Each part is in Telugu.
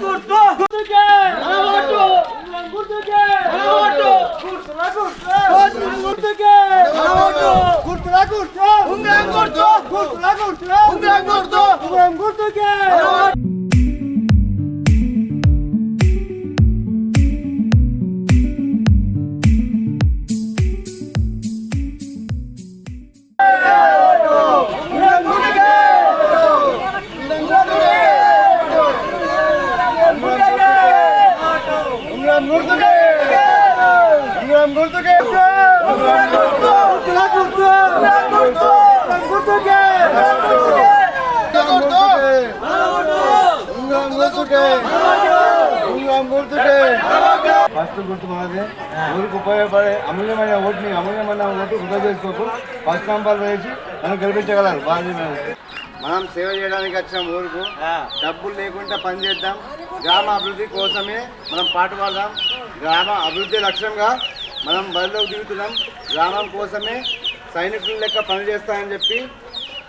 గుర్తు గుర్తుకే అలవాటు గుర్తుకే అలవాటు గుర్తుల గుర్తు గుర్తుకే ఫస్ట్ గుర్తు మనది ఊరికి ఉపయోగపడే అమూల్యమైన ఓటుని అమూల్యమైన ఓటు వృధా చేసుకోకు. ఫస్ట్ నంబర్ వేసి మనం గెలిపించగలరు. బాగా మనం సేవ చేయడానికి వచ్చిన ఊరుకు. డబ్బులు లేకుండా పని చేద్దాం. గ్రామ అభివృద్ధి కోసమే మనం పాటుపడదాం గ్రామ అభివృద్ధి లక్ష్యంగా మనం బరిలోకి దిగుతున్నాం. గ్రామం కోసమే సైనికుల లెక్క పనిచేస్తామని చెప్పి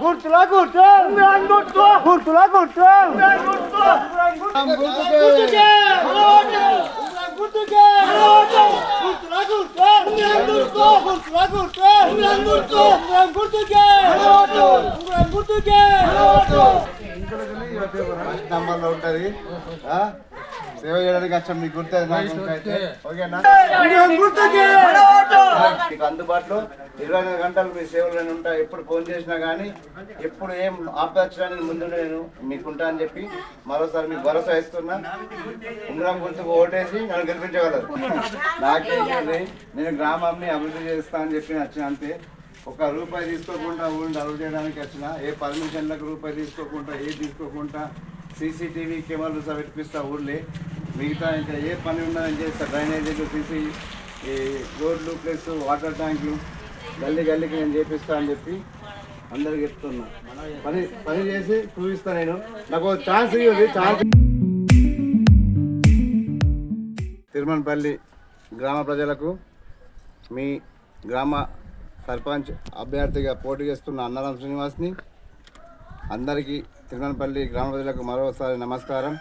అలవాటు గుర్తుల గుర్తు ఉంగరం గుర్తు గుర్తుల గుర్తు ఉంగరం గుర్తు ఉంగరం గుర్తుకే అలవాటు ఉంగరం గుర్తుకే అలవాటు గుర్తుల గుర్తు ఉంగరం గుర్తు గుర్తుల గుర్తు ఉంగరం గుర్తు ఉంగరం గుర్తుకే అలవాటు ఉంగరం గుర్తుకే అలవాటు ఫస్ట్ నంబర్లో ఉంటుంది ఆ? సేవ చేయడానికి వచ్చాం మీకు గుర్తుంది నాకు గుర్తు అయితే. ఓకేనా ఉంగరం గుర్తుకే అలవాటు మీకు అందుబాటులో ఇరవై నాలుగు గంటలు మీ సేవలు ఉంటా ఎప్పుడు ఫోన్ చేసినా కానీ ఎప్పుడు ఏం ఆపదచ్చడానికి ముందు నేను మీకుంటా అని చెప్పి మరోసారి మీకు భరోసా ఇస్తున్నా. ఉంగరం గుర్తుకు ఓటేసి నన్ను గెలిపించగలరు. నాకేంటండి నేను గ్రామాన్ని అభివృద్ధి చేస్తా అని చెప్పి వచ్చిన అంతే. ఒక రూపాయి తీసుకోకుండా ఊరిని అభివృద్ధి చేయడానికి వచ్చిన ఏ పర్మిషన్లకు రూపాయి తీసుకోకుండా ఏ తీసుకోకుండా సీసీటీవీ కెమెరాలు సహా పెట్టిస్తా ఊళ్ళే. మిగతా ఇంకా ఏ పని ఉన్నా చేస్తా? డ్రైనేజీలు సీసీ ఈ రోడ్లు ప్లస్ వాటర్ ట్యాంకులు గల్లీ గల్లీకి నేను చేపిస్తా అని చెప్పి అందరికి చెప్తున్నా. పని పని చేసి చూపిస్తా నేను. నాకు ఛాన్స్ ఇవ్వదు ఛాన్స్. తిరుమలపల్లి గ్రామ ప్రజలకు మీ గ్రామ సర్పంచ్ అభ్యర్థిగా పోటీ చేస్తున్న అన్నారం శ్రీనివాస్ని అందరికీ తిరుమలపల్లి గ్రామ ప్రజలకు మరోసారి నమస్కారం.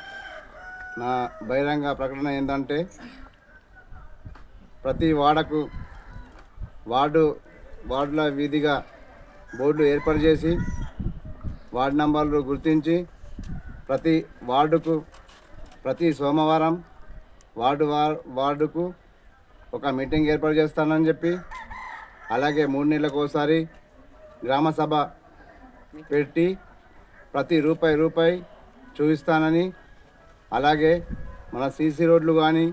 నా బహిరంగ ప్రకటన ఏంటంటే ప్రతి వాడకు వార్డు వార్డుల వీధిగా బోర్డులు ఏర్పాటు చేసి వార్డు నంబర్లు గుర్తించి ప్రతి వార్డుకు ప్రతి సోమవారం వార్డు వార్డుకు ఒక మీటింగ్ ఏర్పాటు చేస్తానని చెప్పి అలాగే మూడు నెలలకు ఒకసారి గ్రామసభ పెట్టి ప్రతి రూపాయి రూపాయి చూపిస్తానని అలాగే మన సీసీ రోడ్లు కానీ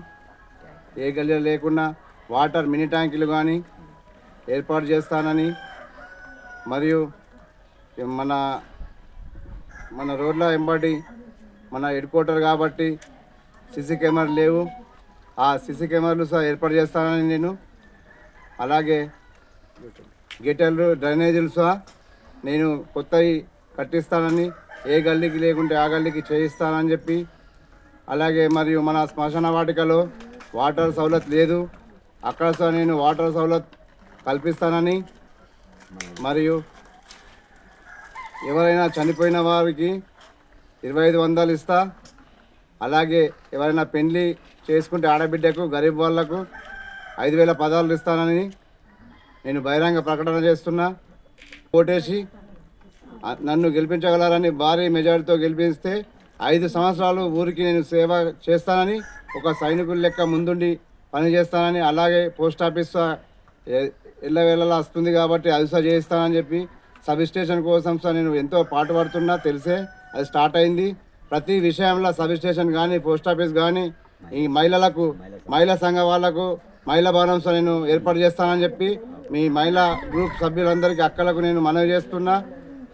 ఏ గల్లీలు లేకుండా వాటర్ మినీ ట్యాంకులు కానీ ఏర్పాటు చేస్తానని మరియు మన మన రోడ్ల వెంబడి మన హెడ్ క్వార్టర్ కాబట్టి సీసీ కెమెరాలు లేవు. ఆ సీసీ కెమెరాలు సహా ఏర్పాటు చేస్తానని నేను అలాగే గిటర్లు డ్రైనేజీలు సహా నేను కొత్తవి కట్టిస్తానని ఏ గల్లీకి లేకుంటే ఆ గల్లీకి చేయిస్తానని చెప్పి అలాగే మరియు మన శ్మశాన వాటికలో వాటర్ సౌలత్ లేదు. అక్కడ సహా నేను వాటర్ సౌలత్ కల్పిస్తానని మరియు ఎవరైనా చనిపోయిన వారికి ఇరవై ఐదు వందలు ఇస్తా. అలాగే ఎవరైనా పెళ్ళి చేసుకుంటే ఆడబిడ్డకు గరీబ్ వాళ్ళకు ఐదు వేల పదాలు ఇస్తానని నేను బహిరంగ ప్రకటన చేస్తున్నా. ఓటేసి నన్ను గెలిపించగలరని భారీ మెజారిటీతో గెలిపిస్తే ఐదు సంవత్సరాలు ఊరికి నేను సేవ చేస్తానని ఒక సైనికుల లెక్క ముందుండి పనిచేస్తానని అలాగే పోస్ట్ ఆఫీస్ ఎల్లవేళలా వస్తుంది కాబట్టి అది సహా చేయిస్తానని చెప్పి సబ్ స్టేషన్ కోసం సార్ నేను ఎంతో పాటుపడుతున్నా తెలిసే. అది స్టార్ట్ అయింది. ప్రతి విషయంలో సబ్ స్టేషన్ కానీ పోస్ట్ ఆఫీస్ కానీ ఈ మహిళలకు మహిళా సంఘ వాళ్ళకు మహిళా భవనం సార్ నేను ఏర్పాటు చేస్తానని చెప్పి మీ మహిళా గ్రూప్ సభ్యులందరికీ అక్కలకు నేను మనవి చేస్తున్నా.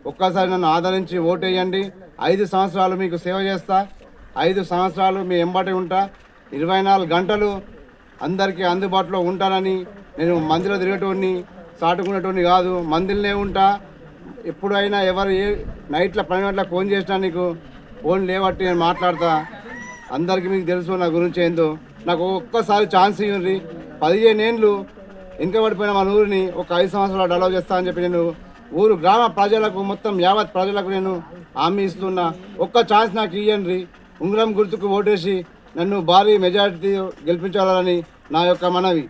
ఒక్కసారి నన్ను ఆదరించి ఓటు వేయండి ఐదు సంవత్సరాలు మీకు సేవ చేస్తా. ఐదు సంవత్సరాలు మీ ఎంబటి ఉంటా. ఇరవై నాలుగు గంటలు అందరికీ అందుబాటులో ఉంటానని నేను మందిలో తిరిగేటోడిని సాటుకునేటోడిని కాదు మందిలోనే ఉంటా. ఎప్పుడైనా ఎవరు ఏ నైట్లో పని గంటల ఫోన్ చేసినా నీకు ఫోన్ లేవట్టి నేను మాట్లాడతా. అందరికీ మీకు తెలుసు నా గురించి ఏందో. నాకు ఒక్కసారి ఛాన్స్ ఇవ్వండి. పదిహేను ఏళ్ళు వెనుకబడిపోయిన మన ఊరిని ఒక ఐదు సంవత్సరాలు డెవలప్ చేస్తా అని చెప్పి నేను ఊరు గ్రామ ప్రజలకు మొత్తం యావత్ ప్రజలకు నేను హామీ ఇస్తున్నా. ఒక్క ఛాన్స్ నాకు ఇవ్వండి ఉంగరం గుర్తుకు ఓటేసి నన్ను భారీ మెజారిటీ గెలిపించాలని నా యొక్క మనవి.